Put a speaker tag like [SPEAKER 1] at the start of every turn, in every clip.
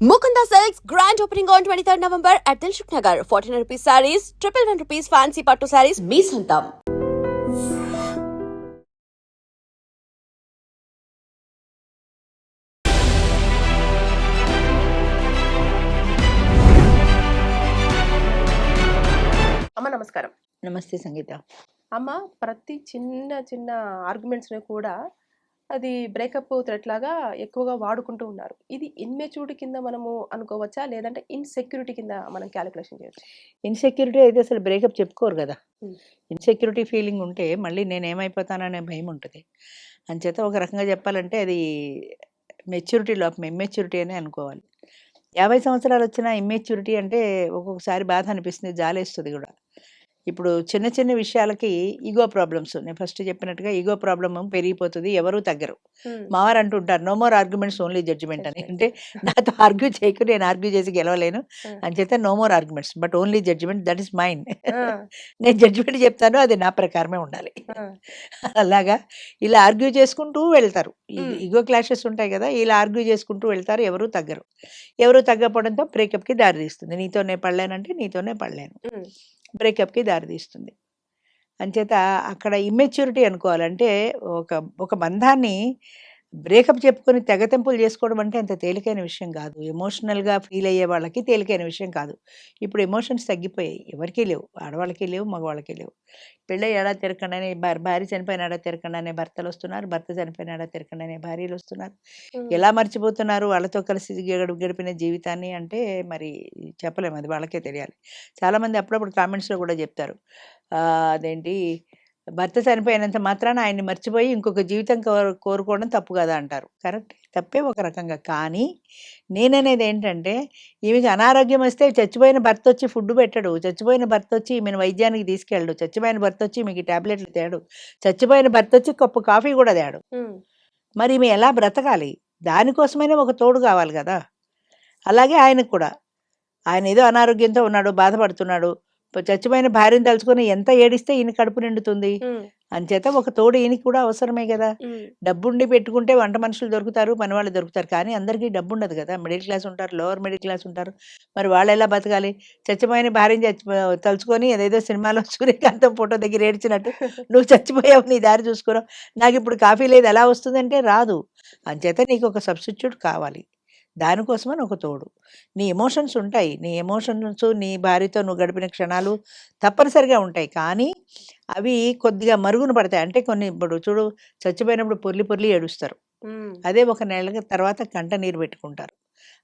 [SPEAKER 1] Mukunda Silks grand opening on 23rd November at Dilshuk Nagar. 1400 rupees sarees, triple one rupees fancy patto sarees, మీ సొంతం
[SPEAKER 2] అమ్మ నమస్కారం
[SPEAKER 3] నమస్తే సంగీత
[SPEAKER 2] అమ్మ ప్రతి చిన్న చిన్న ఆర్గ్యుమెంట్స్ని కూడా అది బ్రేకప్ థ్రెట్ లాగా ఎక్కువగా వాడుకుంటూ ఉన్నారు. ఇది ఇన్మెచ్యూరిటీ కింద మనము అనుకోవచ్చా? లేదంటే ఇన్సెక్యూరిటీ కింద మనం క్యాలిక్యులేషన్ చేయొచ్చు?
[SPEAKER 3] ఇన్సెక్యూరిటీ అయితే అసలు బ్రేకప్ చెప్పుకోరు కదా. ఇన్సెక్యూరిటీ ఫీలింగ్ ఉంటే మళ్ళీ నేను ఏమైపోతాననే భయం ఉంటుంది. అంచేత ఒక రకంగా చెప్పాలంటే అది మెచ్యూరిటీ లోపం ఇమ్మెచ్యూరిటీ అనే అనుకోవాలి. యాభై సంవత్సరాలు వచ్చిన ఇమ్మెచ్యూరిటీ అంటే ఒక్కొక్కసారి బాధ అనిపిస్తుంది జాలేస్తుంది కూడా. ఇప్పుడు చిన్న చిన్న విషయాలకి ఈగో ప్రాబ్లమ్స్ నేను ఫస్ట్ చెప్పినట్టుగా ఈగో ప్రాబ్లమ్ పెరిగిపోతుంది. ఎవరు తగ్గరు. మావారు అంటుంటారు no more arguments only judgement అని. అంటే నాతో ఆర్గ్యూ చేయకు నేను ఆర్గ్యూ చేసి గెలవలేను.
[SPEAKER 2] Hmm.
[SPEAKER 3] అంచేత no more arguments but only judgement that is mind నేను జడ్జిమెంట్ చెప్తాను అది నా ప్రకారమే ఉండాలి. అలాగా ఇలా ఆర్గ్యూ చేసుకుంటూ వెళ్తారు. ఈగో క్లాషెస్ ఉంటాయి కదా ఇలా ఆర్గ్యూ చేసుకుంటూ వెళ్తారు ఎవరు తగ్గరు. ఎవరు తగ్గపోవడంతో బ్రేకప్కి దారి తీస్తుంది. నీతోనే పడలేనంటే నీతోనే పడలేను. బ్రేకప్కి దారి తీస్తుంది అంచేత అక్కడ ఇమ్మెచ్యూరిటీ అనుకోవాలంటే ఒక ఒక బంధాన్ని బ్రేకప్ చెప్పుకొని తెగతెంపులు చేసుకోవడం అంటే అంత తేలికైన విషయం కాదు. ఎమోషనల్గా ఫీల్ అయ్యే వాళ్ళకి తేలికైన విషయం కాదు. ఇప్పుడు ఎమోషన్స్ తగ్గిపోయాయి. ఎవరికీ లేవు. ఆడవాళ్ళకి లేవు మగవాళ్ళకి లేవు. పెళ్ళి ఏడా తిరగకుండానే భార్య భార్య చనిపోయిన ఏడా తిరగకుండానే భర్తలు వస్తున్నారు భర్త చనిపోయిన ఏడా తిరగకుండానే భార్యలు వస్తున్నారు. ఎలా మర్చిపోతున్నారు వాళ్ళతో కలిసి గడ- గడిపిన జీవితాన్ని అంటే మరి చెప్పలేము. అది వాళ్ళకే తెలియాలి. చాలామంది అప్పుడప్పుడు కామెంట్స్లో కూడా చెప్తారు. అదేంటి భర్త చనిపోయినంత మాత్రాన ఆయన్ని మర్చిపోయి ఇంకొక జీవితం కోరు కోరుకోవడం తప్పు కదా అంటారు. కరెక్ట్. తప్పే ఒక రకంగా. కానీ నేననేది ఏంటంటే ఈమెకి అనారోగ్యం వస్తే చచ్చిపోయిన భర్త వచ్చి ఫుడ్ పెట్టడు. చచ్చిపోయిన భర్త వచ్చి ఈమెను వైద్యానికి తీసుకెళ్ళడు. చచ్చిపోయిన భర్త వచ్చి మీకు టాబ్లెట్లు తేడు. చచ్చిపోయిన భర్త వచ్చి కప్పు కాఫీ కూడా తేడు. మరి ఈమె ఎలా బ్రతకాలి? దానికోసమైనా ఒక తోడు కావాలి కదా. అలాగే ఆయనకు కూడా. ఆయన ఏదో అనారోగ్యంతో ఉన్నాడు బాధపడుతున్నాడు. చచ్చిపోయిన భార్యను తలుచుకొని ఎంత ఏడిస్తే ఈయన కడుపు నిండుతుంది. అంచేత ఒక తోడు ఈయనకి కూడా అవసరమే కదా. డబ్బుండి పెట్టుకుంటే వంట మనుషులు దొరుకుతారు పని వాళ్ళు దొరుకుతారు. కానీ అందరికీ డబ్బు ఉండదు కదా. మిడిల్ క్లాస్ ఉంటారు లోవర్ మిడిల్ క్లాస్ ఉంటారు. మరి వాళ్ళు ఎలా బతకాలి? చచ్చిపోయిన భార్యను చచ్చి తలుచుకొని ఏదేదో సినిమాలో సూర్యకాంతం ఫోటో దగ్గర ఏడ్చినట్టు నువ్వు చచ్చిపోయావు నీ దారి చూసుకోరావు నాకు ఇప్పుడు కాఫీ లేదు ఎలా వస్తుందంటే రాదు. అంచేత నీకు ఒక సబ్స్టిట్యూట్ కావాలి. దానికోసమని ఒక తోడు. నీ ఎమోషన్స్ ఉంటాయి. నీ ఎమోషన్స్ నీ భార్యతో నువ్వు గడిపిన క్షణాలు తప్పనిసరిగా ఉంటాయి. కానీ అవి కొద్దిగా మరుగున పడతాయి. అంటే కొన్ని ఇప్పుడు చూడు చచ్చిపోయినప్పుడు పొర్లి పొర్లి ఏడుస్తారు. అదే ఒక నెల తర్వాత కంట నీరు పెట్టుకుంటారు.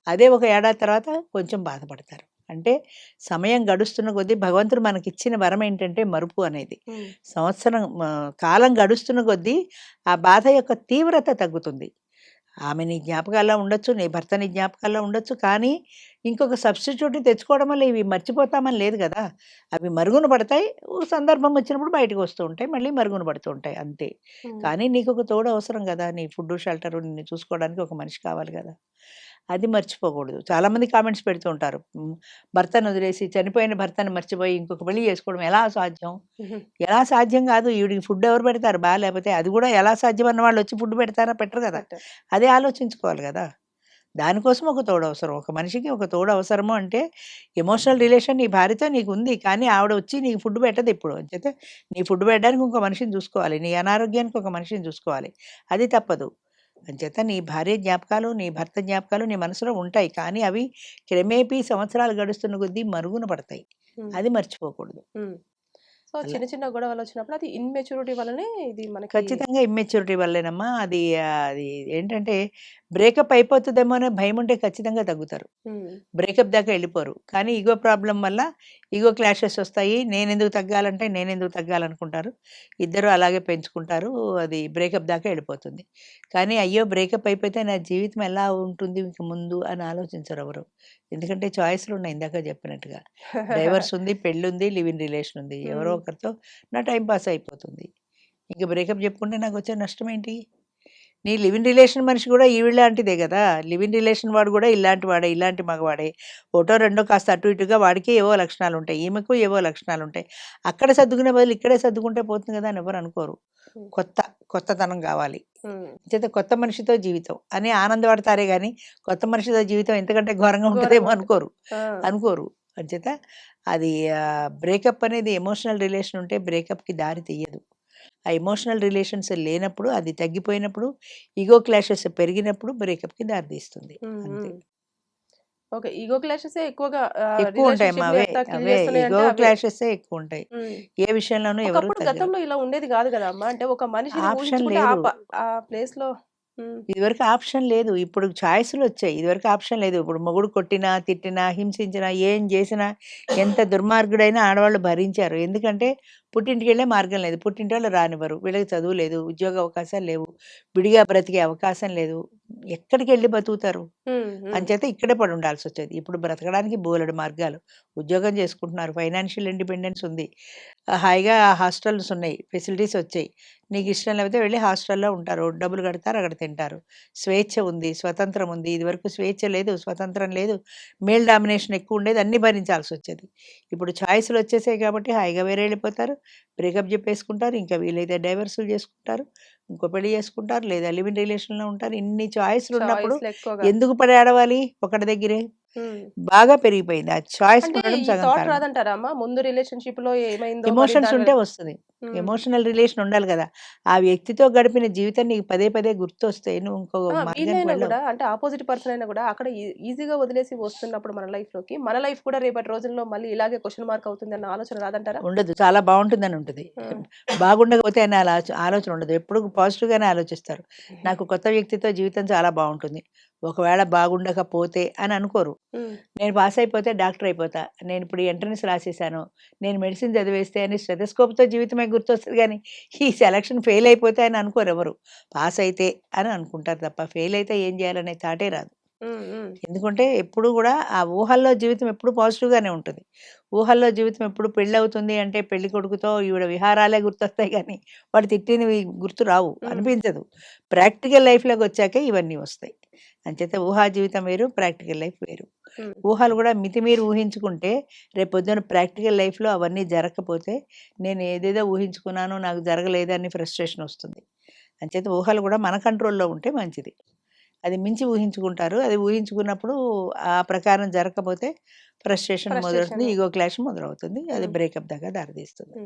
[SPEAKER 3] అదే ఒక ఏడాది తర్వాత కొంచెం బాధపడతారు. అంటే సమయం గడుస్తున్న కొద్దీ భగవంతుడు మనకి ఇచ్చిన వరం ఏంటంటే మరుపు అనేది. సంవత్సరం కాలం గడుస్తున్న కొద్దీ ఆ బాధ యొక్క తీవ్రత తగ్గుతుంది. ఆమె నీ జ్ఞాపకాల్లో ఉండొచ్చు నీ భర్త నీ జ్ఞాపకాల్లో ఉండొచ్చు కానీ ఇంకొక సబ్స్టిట్యూట్ని తెచ్చుకోవడం వల్ల ఇవి మర్చిపోతామని లేదు కదా! అవి మరుగున పడతాయి సందర్భం వచ్చినప్పుడు బయటకు వస్తూ ఉంటాయి మళ్ళీ మరుగున పడుతూ ఉంటాయి అంతే. కానీ నీకు ఒక తోడు అవసరం కదా! నీ ఫుడ్ షెల్టర్ నిన్ను చూసుకోవడానికి ఒక మనిషి కావాలి కదా! అది మర్చిపోకూడదు. చాలామంది కామెంట్స్ పెడుతూ ఉంటారు. "ఉమ్, భర్తను వదిలేసి చనిపోయిన భర్తను మర్చిపోయి ఇంకొక పెళ్ళి చేసుకోవడం ఎలా సాధ్యం? ఎలా సాధ్యం కాదు. ఈవిడికి ఫుడ్ ఎవరు పెడతారు? బాగా లేకపోతే అది కూడా ఎలా సాధ్యం అన్న వాళ్ళు వచ్చి ఫుడ్ పెడతారా? పెట్టరు కదా. అదే ఆలోచించుకోవాలి కదా. దానికోసం ఒక తోడు అవసరం. ఒక మనిషికి ఒక తోడు అవసరము అంటే ఎమోషనల్ రిలేషన్ నీ భార్యతో నీకు ఉంది కానీ ఆవిడ వచ్చి నీకు ఫుడ్ పెట్టదు ఇప్పుడు. అంచేతే నీ ఫుడ్ పెట్టడానికి ఇంకో మనిషిని చూసుకోవాలి. నీ అనారోగ్యానికి ఒక మనిషిని చూసుకోవాలి. అది తప్పదు. అంచేత నీ భార్య జ్ఞాపకాలు నీ భర్త జ్ఞాపకాలు నీ మనసులో ఉంటాయి. కానీ అవి క్రమేపీ సంవత్సరాలు గడుస్తున్న కొద్దీ మరుగున పడతాయి. అది మర్చిపోకూడదు.
[SPEAKER 2] సో చిన్న చిన్న గొడవలు వచ్చినప్పుడు అది ఇన్మెచ్యూరిటీ వల్లనే ఇది మనకి
[SPEAKER 3] ఖచ్చితంగా ఇమ్మెచ్యూరిటీ వల్లేనమ్మా అది అది ఏంటంటే బ్రేకప్ అయిపోతుందేమో అనే భయం ఉంటే ఖచ్చితంగా తగ్గుతారు. బ్రేకప్ దాకా వెళ్ళిపోరు. కానీ ఈగో ప్రాబ్లం వల్ల ఈగో క్లాషెస్ వస్తాయి. నేను ఎందుకు తగ్గాలంటే నేను ఎందుకు తగ్గాలనుకుంటారు. ఇద్దరు అలాగే పెంచుకుంటారు. అది బ్రేకప్ దాకా వెళ్ళిపోతుంది. కానీ అయ్యో బ్రేకప్ అయిపోతే నా జీవితం ఎలా ఉంటుంది ఇంక ముందు అని ఆలోచించరు ఎవరు. ఎందుకంటే చాయిస్లు ఉన్నాయి ఇందాక చెప్పినట్టుగా. డైవర్స్ ఉంది పెళ్ళి ఉంది లివ్ ఇన్ రిలేషన్ ఉంది. ఎవరో. ఒకరితో నా టైం పాస్ అయిపోతుంది. ఇంక బ్రేకప్ చెప్పుకుంటే నాకు వచ్చే నష్టం ఏంటి నీ లివింగ్ రిలేషన్ మనిషి కూడా ఈవిళ్ళాంటిదే కదా. లివింగ్ రిలేషన్ వాడు కూడా ఇలాంటి వాడే ఇలాంటి మగవాడే. ఒకటో రెండో కాస్త అటు ఇటుగా వాడికి ఏవో లక్షణాలు ఉంటాయి ఈమెకు ఏవో లక్షణాలు ఉంటాయి అక్కడ సర్దుకునే బదులు ఇక్కడే సర్దుకుంటే పోతుంది కదా అని ఎవరు అనుకోరు. కొత్త కొత్తతనం కావాలి. చేత కొత్త మనిషితో జీవితం అని ఆనందపడతారే కానీ కొత్త మనిషితో జీవితం ఎంతకంటే ఘోరంగా ఉంటుందేమో అనుకోరు. అనుకోరు. అంచేత అది బ్రేకప్ అనేది ఎమోషనల్ రిలేషన్ ఉంటే బ్రేకప్కి దారి తీయదు. ఆ ఎమోషనల్ రిలేషన్స్ లేనప్పుడు అది తగ్గిపోయినప్పుడు ఈగో క్లాషెస్ పెరిగినప్పుడు బ్రేకప్కి దారి తీస్తుంది. అంతే.
[SPEAKER 2] ఓకే. ఈగో క్లాషెస్ ఎక్కువగా
[SPEAKER 3] ఎక్కువ ఉంటాయి. అవే అవే ఈగో క్లాషెస్ ఎక్కువ ఉంటాయి. ఏ విషయంలోనూ ఎవరు
[SPEAKER 2] గతంలో ఇలా ఉండేది కాదు కదా అమ్మా. అంటే ఒక మనిషిని
[SPEAKER 3] ఆప్షన్ లేదు.
[SPEAKER 2] ఆ ప్లేస్లో ఉమ్,
[SPEAKER 3] ఇదివరకు ఆప్షన్ లేదు. ఇప్పుడు ఛాయిస్లు వచ్చాయి. ఇదివరకు ఆప్షన్ లేదు. ఇప్పుడు మొగుడు కొట్టినా తిట్టినా హింసించినా ఏం చేసినా ఎంత దుర్మార్గుడైనా ఆడవాళ్ళు భరించారు. ఎందుకంటే పుట్టింటికి వెళ్ళే మార్గం లేదు. పుట్టింటి వాళ్ళు రానివ్వరు. వీళ్ళకి చదువు లేదు. ఉద్యోగ అవకాశాలు లేవు. విడిగా బ్రతికే అవకాశం లేదు. ఎక్కడికి వెళ్ళి బతుకుతారు?
[SPEAKER 2] ఉమ్, ఉమ్,
[SPEAKER 3] అంచేత ఇక్కడే పడి ఉండాల్సి వచ్చేది. ఇప్పుడు బ్రతకడానికి బోలెడు మార్గాలు. ఉద్యోగం చేసుకుంటున్నారు. ఫైనాన్షియల్ ఇండిపెండెన్స్ ఉంది. హాయిగా హాస్టల్స్ ఉన్నాయి. ఫెసిలిటీస్ వచ్చాయి. నీకు ఇష్టం లేకపోతే వెళ్ళి హాస్టల్లో ఉంటారు. డబ్బులు కడతారు అక్కడ తింటారు. స్వేచ్ఛ ఉంది స్వతంత్రం ఉంది. ఇదివరకు స్వేచ్ఛ లేదు స్వతంత్రం లేదు. మేల్ డామినేషన్ ఎక్కువ ఉండేది అన్ని భరించాల్సి వచ్చేది. ఇప్పుడు ఛాయిస్లు వచ్చేసాయి కాబట్టి హాయిగా వేరే వెళ్ళిపోతారు. బ్రేకప్ చెప్పేసుకుంటారు. ఇంకా వీలైతే డైవర్సులు చేసుకుంటారు. ఇంకో పెళ్ళి చేసుకుంటారు. లేదా లివింగ్ రిలేషన్లో ఉంటారు. ఇన్ని చాయిస్లు ఉన్నప్పుడు ఎందుకు పడాడవాలి ఒకటి దగ్గరే. బాగా పెరిగిపోయింది. ఆ చాయిస్
[SPEAKER 2] అంటే
[SPEAKER 3] ఉండడం
[SPEAKER 2] ఈ
[SPEAKER 3] సగం
[SPEAKER 2] థాట్
[SPEAKER 3] కారణం.
[SPEAKER 2] రాదంటారా అమ్మా? ముందు రిలేషన్షిప్లో ఏమైందో మరి
[SPEAKER 3] ఎమోషన్స్
[SPEAKER 2] దాని
[SPEAKER 3] ఉంటే వస్తుంది.
[SPEAKER 2] ఉమ్,
[SPEAKER 3] ఎమోషనల్ రిలేషన్ ఉండాలి కదా. ఆ వ్యక్తితో గడిపిన జీవితం నీకు పదే పదే గుర్తొస్తాయి నువ్వు ఇంకో
[SPEAKER 2] ఆ,
[SPEAKER 3] మార్గానికి
[SPEAKER 2] వీళ్ళైనా
[SPEAKER 3] వెళ్ళవు.
[SPEAKER 2] కూడా అంటే ఆపోజిట్ పర్సన్ అయినా కూడా అక్కడ ఈ- ఈజీగా వదిలేసి వస్తున్నప్పుడు మన లైఫ్లోకి మన లైఫ్ కూడా రేపటి రోజుల్లో మళ్ళీ ఇలాగే క్వశ్చన్ మార్క్ అవుతుంది అన్న ఆలోచన రాదంటారా?
[SPEAKER 3] ఉండదు. చాలా బాగుంటుందని ఉంటుంది.
[SPEAKER 2] ఉమ్,
[SPEAKER 3] బాగుండకపోతే అనే ఆలోచన ఆలోచన ఉండదు. ఎప్పుడు పాజిటివ్గానే ఆలోచిస్తారు. నాకు కొత్త వ్యక్తితో జీవితం చాలా బాగుంటుంది. ఒకవేళ బాగుండకపోతే అని అనుకోరు. నేను పాస్ అయిపోతే డాక్టర్ అయిపోతా. నేను ఇప్పుడు ఎంట్రన్స్ రాసేసాను. నేను మెడిసిన్ చదివేస్తే అని స్టెథోస్కోప్తో జీవితమే గుర్తొస్తుంది కానీ ఈ సెలక్షన్ ఫెయిల్ అయిపోతే అని అనుకోరు ఎవరు. పాస్ అయితే అని అనుకుంటారు తప్ప ఫెయిల్ అయితే ఏం చేయాలనే థాటే రాదు. ఎందుకంటే ఎప్పుడు కూడా ఆ ఊహల్లో జీవితం ఎప్పుడు పాజిటివ్గానే ఉంటుంది. ఊహల్లో జీవితం ఎప్పుడు పెళ్ళి అవుతుంది అంటే పెళ్ళి కొడుకుతో ఈవిడ విహారాలే గుర్తొస్తాయి కానీ వాడు తిట్టినవి గుర్తు రావు. అనిపించదు. ప్రాక్టికల్ లైఫ్లోకి వచ్చాకే ఇవన్నీ వస్తాయి. అంచేత ఊహా జీవితం వేరు ప్రాక్టికల్ లైఫ్ వేరు. ఊహలు కూడా మితిమీరి ఊహించుకుంటే రేపు పొద్దున ప్రాక్టికల్ లైఫ్లో అవన్నీ జరగకపోతే నేను ఏదేదో ఊహించుకున్నానో నాకు జరగలేదని ఫ్రస్ట్రేషన్ వస్తుంది. అంచేత ఊహలు కూడా మన కంట్రోల్లో ఉంటే మంచిది. అది మించి ఊహించుకుంటారు అది ఊహించుకున్నప్పుడు ఆ ప్రకారం జరగకపోతే ఫ్రస్ట్రేషన్ మొదలవుతుంది. ఈగో క్లాష్ మొదలవుతుంది అది. బ్రేకప్ దాకా దారితీస్తుంది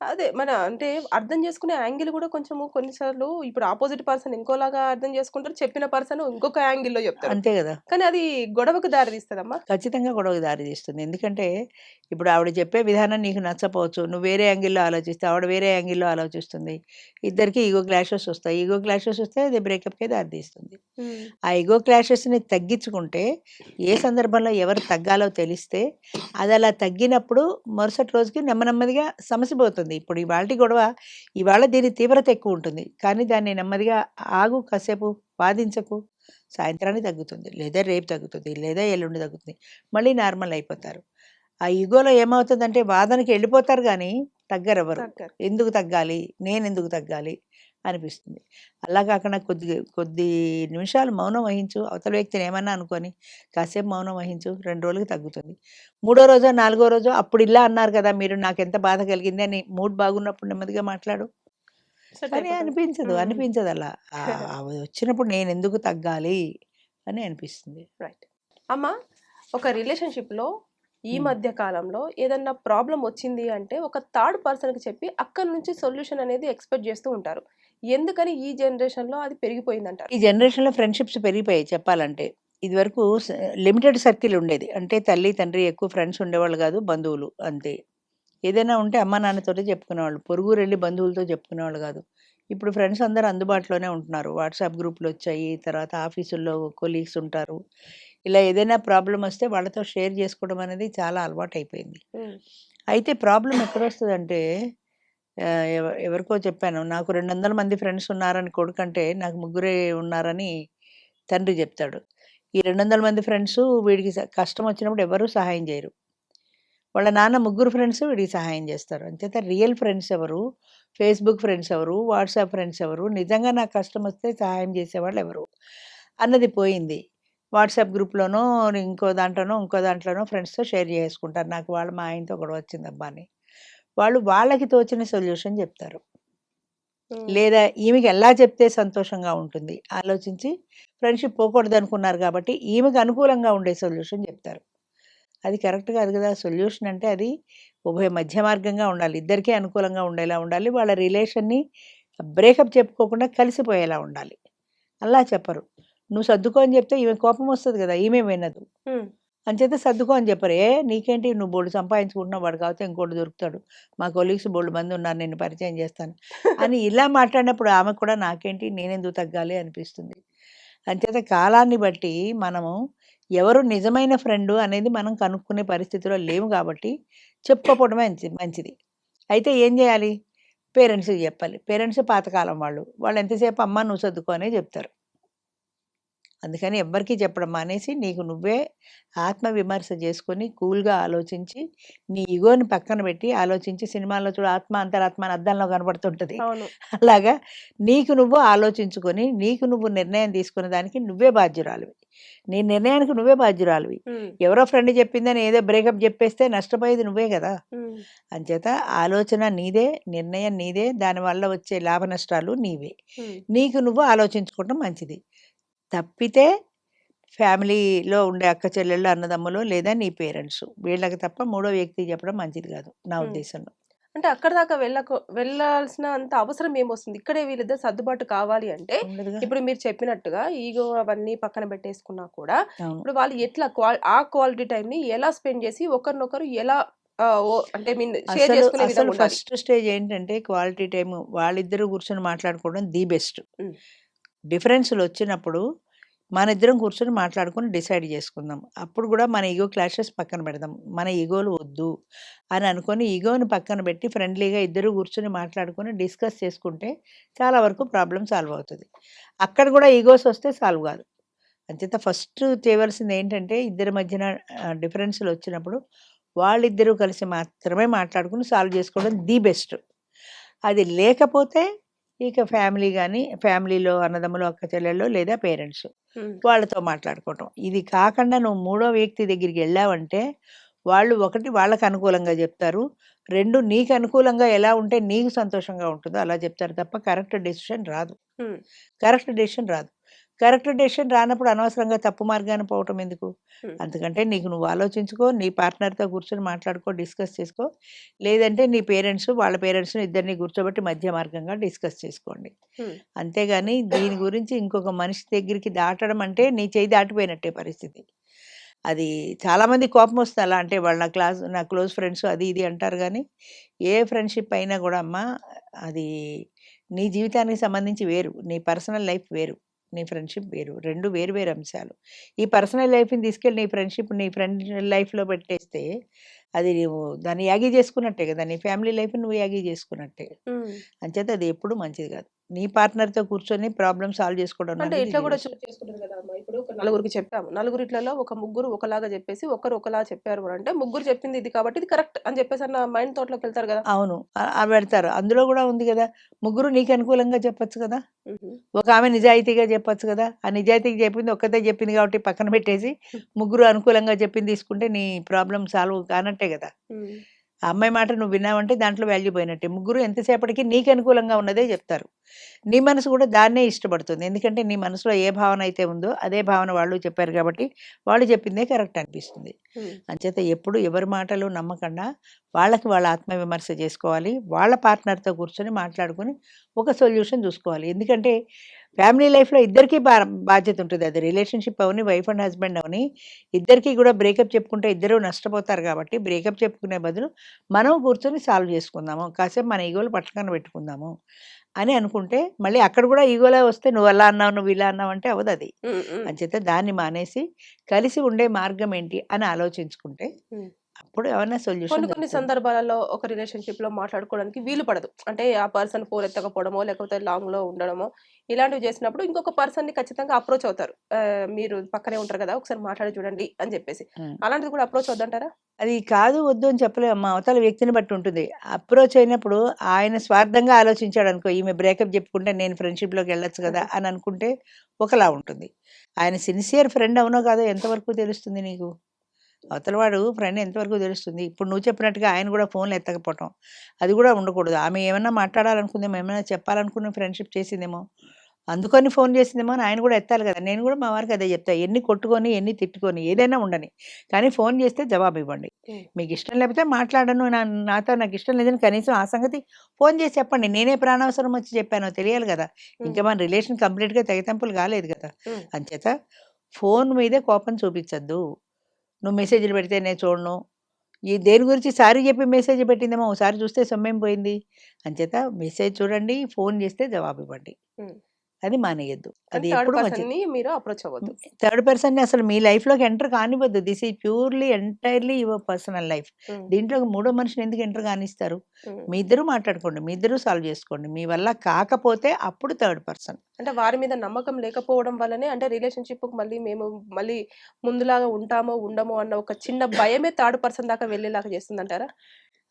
[SPEAKER 2] అదే మన అంటే అర్థం చేసుకునే యాంగిల్ కూడా కొంచెము కొన్నిసార్లు ఇప్పుడు ఆపోజిట్ పర్సన్ ఇంకోలాగా అర్థం చేసుకుంటారు చెప్పిన పర్సన్ ఇంకొక యాంగిల్లో చెప్తారు.
[SPEAKER 3] అంతే కదా!
[SPEAKER 2] కానీ అది గొడవకు దారి తీస్తుందమ్మా.
[SPEAKER 3] ఖచ్చితంగా గొడవకు దారి తీస్తుంది. ఎందుకంటే ఇప్పుడు ఆవిడ చెప్పే విధానం నీకు నచ్చపోవచ్చు. నువ్వు వేరే యాంగిల్లో ఆలోచిస్తే ఆవిడ వేరే యాంగిల్లో ఆలోచిస్తుంది. ఇద్దరికి ఈగో క్లాషెస్ వస్తాయి. ఈగో క్లాషెస్ వస్తే అది బ్రేకప్కే దారి తీస్తుంది. ఆ ఈగో క్లాషెస్ని తగ్గించుకుంటే ఏ సందర్భంలో ఎవరు తగ్గాలో తెలిస్తే అది అలా తగ్గినప్పుడు మరుసటి రోజుకి నెమ్మ నెమ్మదిగా పోతుంది ఇప్పుడు ఇవాళ గొడవ ఇవాళ దీని తీవ్రత ఎక్కువ ఉంటుంది కానీ దాన్ని నెమ్మదిగా ఆగు కాసేపు వాదించకు. సాయంత్రానికి తగ్గుతుంది. లేదా రేపు తగ్గుతుంది. లేదా ఎల్లుండి తగ్గుతుంది. మళ్ళీ నార్మల్ అయిపోతారు. ఆ ఈగోలో ఏమవుతుందంటే వాదనకి వెళ్ళిపోతారు కానీ తగ్గరు ఎవరు
[SPEAKER 2] తగ్గరు.
[SPEAKER 3] ఎందుకు తగ్గాలి? నేను ఎందుకు తగ్గాలి? అనిపిస్తుంది. అలా కాకుండా కొద్ది కొద్ది నిమిషాలు మౌనం వహించు. అవతల వ్యక్తిని ఏమన్నా అనుకొని కాసేపు మౌనం వహించు. రెండు రోజులకి తగ్గుతుంది. మూడో రోజో నాలుగో రోజో అప్పుడు ఇలా అన్నారు కదా మీరు నాకు ఎంత బాధ కలిగింది అని మూడ్ బాగున్నప్పుడు నెమ్మదిగా మాట్లాడు. కానీ
[SPEAKER 2] అయిపోతుంది.
[SPEAKER 3] అనిపించదు. అనిపించదు అలా. వచ్చినప్పుడు నేను ఎందుకు తగ్గాలి అని అనిపిస్తుంది.
[SPEAKER 2] రైట్. అమ్మా ఒక రిలేషన్షిప్లో ఈ. మధ్య కాలంలో ఏదన్నా ప్రాబ్లం వచ్చింది అంటే ఒక థర్డ్ పర్సన్కి చెప్పి అక్కడి నుంచి సొల్యూషన్ అనేది ఎక్స్పెక్ట్ చేస్తూ ఉంటారు. ఎందుకని ఈ జనరేషన్లో అది పెరిగిపోయింది అంటారు
[SPEAKER 3] ఈ జనరేషన్లో ఫ్రెండ్షిప్స్ పెరిగిపోయాయి చెప్పాలంటే. ఇదివరకు లిమిటెడ్ సర్కిల్ ఉండేది. అంటే తల్లి తండ్రి ఎక్కువ ఫ్రెండ్స్ ఉండేవాళ్ళు కాదు బంధువులు అంతే. ఏదైనా ఉంటే అమ్మ నాన్నతోటే చెప్పుకునేవాళ్ళు. పొరుగురు వెళ్ళి బంధువులతో చెప్పుకునేవాళ్ళు కాదు. ఇప్పుడు ఫ్రెండ్స్ అందరూ అందుబాటులోనే ఉంటున్నారు. వాట్సాప్ గ్రూపులు వచ్చాయి తర్వాత ఆఫీసుల్లో కొలీగ్స్ ఉంటారు. ఇలా ఏదైనా ప్రాబ్లం వస్తే వాళ్ళతో షేర్ చేసుకోవడం అనేది చాలా అలవాటు అయిపోయింది. అయితే ప్రాబ్లం ఎక్కడ వస్తుందంటే ఆ, ఎవ- ఎవరికో చెప్పాను. నాకు రెండు వందల మంది ఫ్రెండ్స్ ఉన్నారని కొడుకంటే నాకు ముగ్గురే ఉన్నారని తండ్రి చెప్తాడు. ఈ రెండు వందల మంది ఫ్రెండ్స్ వీడికి స- కష్టం వచ్చినప్పుడు ఎవరు సహాయం చేయరు. వాళ్ళ నాన్న ముగ్గురు ఫ్రెండ్స్ వీడికి సహాయం చేస్తారు. అంచేత రియల్ ఫ్రెండ్స్ ఎవరు ఫేస్బుక్ ఫ్రెండ్స్ ఎవరు వాట్సాప్ ఫ్రెండ్స్ ఎవరు నిజంగా నాకు కష్టం వస్తే సహాయం చేసేవాళ్ళు ఎవరు? అన్నది పోయింది. వాట్సాప్ గ్రూప్లోనో ఇంకో దాంట్లోనో ఇంకో దాంట్లోనో ఫ్రెండ్స్తో షేర్ చేసుకుంటారు. నాకు వాళ్ళ మా ఆయనతో గొడవ వచ్చిందబ్బా అని. వాళ్ళు వాళ్ళకి తోచిన సొల్యూషన్ చెప్తారు. లేదా ఈమెకి ఎలా చెప్తే సంతోషంగా ఉంటుంది ఆలోచించి ఫ్రెండ్షిప్ పోకూడదు అనుకున్నారు కాబట్టి ఈమెకి అనుకూలంగా ఉండే సొల్యూషన్ చెప్తారు. అది కరెక్ట్ కాదు కదా సొల్యూషన్ అంటే అది ఉభయ మధ్య మార్గంగా ఉండాలి ఇద్దరికీ అనుకూలంగా ఉండేలా ఉండాలి వాళ్ళ రిలేషన్ని బ్రేకప్ చెప్పుకోకుండా కలిసిపోయేలా ఉండాలి. అలా చెప్పరు. నువ్వు సర్దుకో అని చెప్తే ఈమె కోపం వస్తుంది కదా ఈమె వినదు. అంచేత సర్దుకో అని చెప్పరు. ఏ నీకేంటి? నువ్వు బోల్డ్ సంపాదించుకుంటున్నావు వాడు కాకపోతే ఇంకోటి దొరుకుతాడు. మా కొలీగ్స్ బోల్డ్ మంది ఉన్నారు నేను పరిచయం చేస్తాను. అని ఇలా మాట్లాడినప్పుడు ఆమె కూడా నాకేంటి? నేనెందుకు తగ్గాలి అనిపిస్తుంది. అంచేత కాలాన్ని బట్టి మనము ఎవరు నిజమైన ఫ్రెండ్ అనేది మనం కనుక్కునే పరిస్థితిలో లేవు కాబట్టి చెప్పుకోవడమే మంచి- మంచిది. అయితే ఏం చేయాలి? పేరెంట్స్కి చెప్పాలి. పేరెంట్స్ పాతకాలం వాళ్ళు. వాళ్ళు ఎంతసేపు అమ్మ నువ్వు చదువుకో అనే చెప్తారు. అందుకని ఎవ్వరికీ చెప్పడం మానేసి నీకు నువ్వే ఆత్మ విమర్శ చేసుకొని కూల్గా ఆలోచించి నీ ఇగోని పక్కన పెట్టి ఆలోచించి సినిమాల్లో చూడ ఆత్మ అంతరాత్మ అని అద్దంలో కనబడుతుంటుంది. అలాగా నీకు నువ్వు ఆలోచించుకొని నీకు నువ్వు నిర్ణయం తీసుకునే దానికి నువ్వే బాధ్యురాలివి. నీ నిర్ణయానికి నువ్వే బాధ్యురాలివి. ఎవరో ఫ్రెండ్ చెప్పిందని ఏదో బ్రేకప్ చెప్పేస్తే నష్టపోయేది నువ్వే కదా. అంచేత ఆలోచన నీదే నిర్ణయం నీదే దానివల్ల వచ్చే లాభ నష్టాలు నీవే. నీకు నువ్వు ఆలోచించుకోవటం మంచిది. తప్పితే ఫ్యామిలీలో ఉండే అక్క చెల్లెళ్ళు అన్నదమ్ములు లేదా నీ పేరెంట్స్ వీళ్ళకి తప్ప మూడో వ్యక్తి చెప్పడం మంచిది కాదు నా. ఉద్దేశంలో
[SPEAKER 2] అంటే అక్కడ దాకా వెళ్ళకు వెళ్ళాల్సిన అంత అవసరం ఏమొస్తుంది ఇక్కడే వీళ్ళిద్దరు సర్దుబాటు కావాలి అంటే
[SPEAKER 3] ఉండదుగా?
[SPEAKER 2] ఇప్పుడు మీరు చెప్పినట్టుగా ఈగో అవన్నీ పక్కన పెట్టేసుకున్నా కూడా
[SPEAKER 3] అవును
[SPEAKER 2] ఇప్పుడు వాళ్ళు ఎట్లా క్వా- ఆ క్వాలిటీ టైం ని ఎలా స్పెండ్ చేసి ఒకరినొకరు ఎలా ఓ- అంటే మీన్ షేర్
[SPEAKER 3] అసలు
[SPEAKER 2] చేసుకునే
[SPEAKER 3] అసలు ఫస్ట్ స్టేజ్ ఏంటంటే క్వాలిటీ టైం వాళ్ళిద్దరూ కూర్చొని మాట్లాడుకోవడం ది బెస్ట్. డిఫరెన్స్లు వచ్చినప్పుడు మన ఇద్దరం కూర్చొని మాట్లాడుకొని డిసైడ్ చేసుకుందాం. అప్పుడు కూడా మన ఈగో క్లాషెస్ పక్కన పెడదాం. మన ఈగోలు వద్దు అని అనుకొని ఈగోని పక్కన పెట్టి ఫ్రెండ్లీగా ఇద్దరు కూర్చొని మాట్లాడుకొని డిస్కస్ చేసుకుంటే చాలా వరకు ప్రాబ్లం సాల్వ్ అవుతుంది. అక్కడ కూడా ఈగోస్ వస్తే సాల్వ్ కాదు. అంచేత ఫస్ట్ చేయవలసింది ఏంటంటే ఇద్దరి మధ్యన డిఫరెన్స్లు వచ్చినప్పుడు వాళ్ళిద్దరూ కలిసి మాత్రమే మాట్లాడుకుని సాల్వ్ చేసుకోవడం ది బెస్ట్. అది లేకపోతే ఇక ఫ్యామిలీ కానీ ఫ్యామిలీలో అన్నదమ్ములు అక్క చెల్లెళ్ళు లేదా పేరెంట్స్. వాళ్ళతో మాట్లాడుకోవటం ఇది కాకుండా నువ్వు మూడో వ్యక్తి దగ్గరికి వెళ్ళావంటే వాళ్ళు ఒకటి వాళ్ళకి అనుకూలంగా చెప్తారు రెండు నీకు అనుకూలంగా ఎలా ఉంటే నీకు సంతోషంగా ఉంటుందో అలా చెప్తారు తప్ప కరెక్ట్ డెసిషన్ రాదు. కరెక్ట్ డెసిషన్ రాదు కరెక్ట్ డెసిషన్ రానప్పుడు అనవసరంగా తప్పు మార్గాన్ని పోవటం ఎందుకు. అందుకంటే నీకు నువ్వు ఆలోచించుకో నీ పార్ట్నర్తో కూర్చొని మాట్లాడుకో డిస్కస్ చేసుకో. లేదంటే నీ పేరెంట్స్ వాళ్ళ పేరెంట్స్ ఇద్దరిని కూర్చోబెట్టి మధ్య మార్గంగా డిస్కస్ చేసుకోండి. అంతేగాని దీని గురించి ఇంకొక మనిషి దగ్గరికి దాటడం అంటే నీ చేయి దాటిపోయినట్టే పరిస్థితి. అది చాలామంది కోపం వస్తుంది అలా అంటే వాళ్ళ నా క్లాస్ నా క్లోజ్ ఫ్రెండ్స్ అది ఇది అంటారు కానీ ఏ ఫ్రెండ్షిప్ అయినా కూడా అమ్మా అది నీ జీవితానికి సంబంధించి వేరు నీ పర్సనల్ లైఫ్ వేరు. నీ ఫ్రెండ్షిప్ వేరు. రెండు వేరు వేరు అంశాలు. ఈ పర్సనల్ లైఫ్ని తీసుకెళ్ళి నీ ఫ్రెండ్షిప్ నీ ఫ్రెండ్ లైఫ్లో పెట్టేస్తే అది నువ్వు దాన్ని యాగి చేసుకున్నట్టే కదా! నీ ఫ్యామిలీ లైఫ్ నువ్వు యాగి చేసుకున్నట్టే. అంచేత అది ఎప్పుడు మంచిది కాదు. నీ పార్ట్నర్తో కూర్చొని ప్రాబ్లమ్ సాల్వ్ చేసుకోవడం
[SPEAKER 2] అంటే ఇట్లా కూడా చేసుకుంటారు కదా అమ్మా. ఇప్పుడు ఒక నలుగురికి చెప్పాము నలుగురిట్లలో ఒక ముగ్గురు ఒకలాగా చెప్పేసి ఒకరు ఒకలా చెప్పారు అంటే ముగ్గురు చెప్పింది ఇది కాబట్టి ఇది కరెక్ట్ అని చెప్పేసి అన్న మైండ్ తోటలోకి వెళ్తారు కదా.
[SPEAKER 3] అవును. పెడతారు. అందులో కూడా ఉంది కదా. ముగ్గురు నీకు అనుకూలంగా చెప్పొచ్చు కదా. ఒక ఆమె నిజాయితీగా చెప్పొచ్చు కదా. ఆ నిజాయితీగా చెప్పింది ఒక్కతే చెప్పింది కాబట్టి పక్కన పెట్టేసి ముగ్గురు అనుకూలంగా చెప్పింది తీసుకుంటే నీ ప్రాబ్లం సాల్వ్ కానట్టే కదా. ఆ అమ్మాయి మాట నువ్వు విన్నావంటే దాంట్లో వాల్యూ పోయినట్టే. ముగ్గురు ఎంతసేపటికి నీకు అనుకూలంగా ఉన్నదే చెప్తారు. నీ మనసు కూడా దాన్నే ఇష్టపడుతుంది. ఎందుకంటే నీ మనసులో ఏ భావన అయితే ఉందో అదే భావన వాళ్ళు చెప్పారు కాబట్టి వాళ్ళు చెప్పిందే కరెక్ట్ అనిపిస్తుంది. అంచేత ఎప్పుడు ఎవరి మాటలు నమ్మకుండా వాళ్ళకి వాళ్ళ ఆత్మవిమర్శ చేసుకోవాలి. వాళ్ళ పార్ట్నర్తో కూర్చొని మాట్లాడుకొని ఒక సొల్యూషన్ చూసుకోవాలి. ఎందుకంటే ఫ్యామిలీ లైఫ్లో ఇద్దరికీ బా బాధ్యత ఉంటుంది అది రిలేషన్షిప్ అవని వైఫ్ అండ్ హస్బెండ్ అవని ఇద్దరికీ కూడా బ్రేకప్ చెప్పుకుంటే ఇద్దరు నష్టపోతారు కాబట్టి బ్రేకప్ చెప్పుకునే బదులు మనం కూర్చొని సాల్వ్ చేసుకుందాము కాసేపు మన ఈగోలు పట్టుకొని పెట్టుకుందాము అని అనుకుంటే మళ్ళీ అక్కడ కూడా ఈగోలే వస్తే నువ్వు అలా అన్నావు నువ్వు ఇలా అన్నావు అంటే అవదు అది. అంచేత దాన్ని మానేసి కలిసి ఉండే మార్గం ఏంటి అని ఆలోచించుకుంటే. అప్పుడు ఏమైనా
[SPEAKER 2] కొన్ని
[SPEAKER 3] సొల్యూషన్
[SPEAKER 2] కొన్ని సందర్భాలలో ఒక రిలేషన్షిప్లో మాట్లాడుకోవడానికి వీలు పడదు. అంటే ఆ పర్సన్ ఫోన్ ఎత్తకపోవడమో లేకపోతే లాంగ్లో ఉండడమో ఇలాంటివి చేసినప్పుడు ఇంకొక పర్సన్ని ఖచ్చితంగా అప్రోచ్ అవుతారు. మీరు పక్కనే ఉంటారు కదా ఒకసారి మాట్లాడి చూడండి అని చెప్పేసి. అలాంటిది కూడా అప్రోచ్ అవుద్దంటారా?
[SPEAKER 3] అది కాదు వద్దు అని చెప్పలేము. మా అవతల వ్యక్తిని బట్టి ఉంటుంది. అప్రోచ్ అయినప్పుడు ఆయన స్వార్థంగా ఆలోచించాడు అనుకో ఈమె బ్రేకప్ చెప్పుకుంటే నేను ఫ్రెండ్షిప్లోకి వెళ్ళొచ్చు కదా అని అనుకుంటే ఒకలా ఉంటుంది. ఆయన సిన్సియర్ ఫ్రెండ్ అవునో కాదో ఎంతవరకు తెలుస్తుంది నీకు? అవతలవాడు ఫ్రెండ్ ఎంతవరకు తెలుస్తుంది? ఇప్పుడు నువ్వు చెప్పినట్టుగా ఆయన కూడా ఫోన్లు ఎత్తకపోవటం. అది కూడా ఉండకూడదు. ఆమె ఏమన్నా మాట్లాడాలనుకుందేమో ఏమైనా చెప్పాలనుకుని ఫ్రెండ్షిప్ చేసిందేమో అందుకని ఫోన్ చేసిందేమో అని ఆయన కూడా ఎత్తాలి కదా. నేను కూడా మా వారికి అదే చెప్తా ఎన్ని కొట్టుకొని ఎన్ని తిట్టుకొని ఏదైనా ఉండని. కానీ ఫోన్ చేస్తే జవాబు ఇవ్వండి. మీకు ఇష్టం లేకపోతే మాట్లాడను నా నాతో నాకు ఇష్టం లేదని కనీసం ఆ సంగతి ఫోన్ చేసి చెప్పండి. నేనే ప్రాణావసరం వచ్చి చెప్పానో తెలియాలి కదా. ఇంకా మన రిలేషన్ కంప్లీట్గా తెగతెంపులు కాలేదు కదా. అంచేత ఫోన్ మీదే కోపం చూపించద్దు. నువ్వు మెసేజ్లు పెడితే నేను చూడను. ఈ దేని గురించి సారీ చెప్పి మెసేజ్ పెట్టిందేమో ఒకసారి చూస్తే సొమ్మేం పోయింది? అంచేత మెసేజ్ చూడండి ఫోన్ చేస్తే జవాబు ఇవ్వండి. అది మానేయద్దు. అది
[SPEAKER 2] థర్డ్
[SPEAKER 3] ఎప్పుడు
[SPEAKER 2] ని మీరు అప్రోచ్ అవ్వద్దు.
[SPEAKER 3] థర్డ్ పర్సన్ అసలు మీ లైఫ్లోకి enter కానివ్వద్దు. This is purely entirely your personal
[SPEAKER 2] life.
[SPEAKER 3] దీంట్లో మూడో మనిషిని ఎందుకు ఎంటర్ కానిస్తారు. మీ. ఇద్దరు మాట్లాడుకోండి. మీ ఇద్దరు సాల్వ్ చేసుకోండి. మీ వల్ల కాకపోతే అప్పుడు థర్డ్ పర్సన్
[SPEAKER 2] అంటే వారి మీద నమ్మకం లేకపోవడం వల్లనే అంటే రిలేషన్షిప్ మళ్ళీ మేము మళ్ళీ ముందులాగా ఉంటామో ఉండమో అన్న ఒక చిన్న భయమే థర్డ్ పర్సన్ దాకా వెళ్ళేలాగా చేస్తుందంటారా?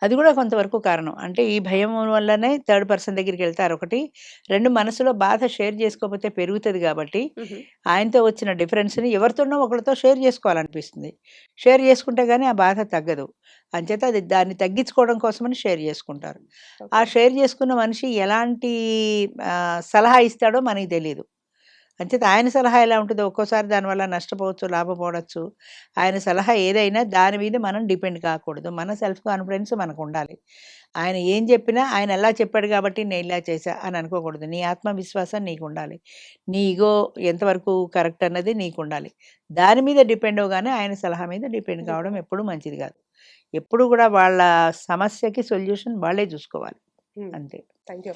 [SPEAKER 3] అది కూడా కొంతవరకు కారణం. అంటే ఈ భయం వల్లనే థర్డ్ పర్సన్ దగ్గరికి వెళ్తారు ఒకటి. రెండు మనసులో బాధ షేర్ చేసుకోకపోతే పెరుగుతుంది కాబట్టి. ఆయనతో వచ్చిన డిఫరెన్స్ని ఎవరితోనో ఒకరితో షేర్ చేసుకోవాలనిపిస్తుంది. షేర్ చేసుకుంటే కానీ ఆ బాధ తగ్గదు. అంచేత అది దాన్ని తగ్గించుకోవడం కోసమని షేర్ చేసుకుంటారు. ఆ. షేర్ చేసుకున్న మనిషి ఎలాంటి సలహా ఇస్తాడో మనకి తెలియదు అంచేత ఆయన సలహా ఎలా ఉంటుందో ఒక్కోసారి దానివల్ల నష్టపోవచ్చు లాభపడవచ్చు ఆయన సలహా ఏదైనా దాని మీద మనం డిపెండ్ కాకూడదు. మన సెల్ఫ్ కాన్ఫిడెన్స్ మనకు ఉండాలి. ఆయన ఏం చెప్పినా ఆయన ఎలా చెప్పాడు కాబట్టి నేను ఇలా చేశా అని అనుకోకూడదు. నీ ఆత్మవిశ్వాసం నీకు ఉండాలి నీ ఈగో ఎంతవరకు కరెక్ట్ అన్నది నీకు ఉండాలి దాని మీద డిపెండ్ అవగానే ఆయన సలహా మీద డిపెండ్ కావడం ఎప్పుడూ మంచిది కాదు. ఎప్పుడు కూడా వాళ్ళ సమస్యకి సొల్యూషన్ వాళ్ళే చూసుకోవాలి. అంతే.
[SPEAKER 2] Thank you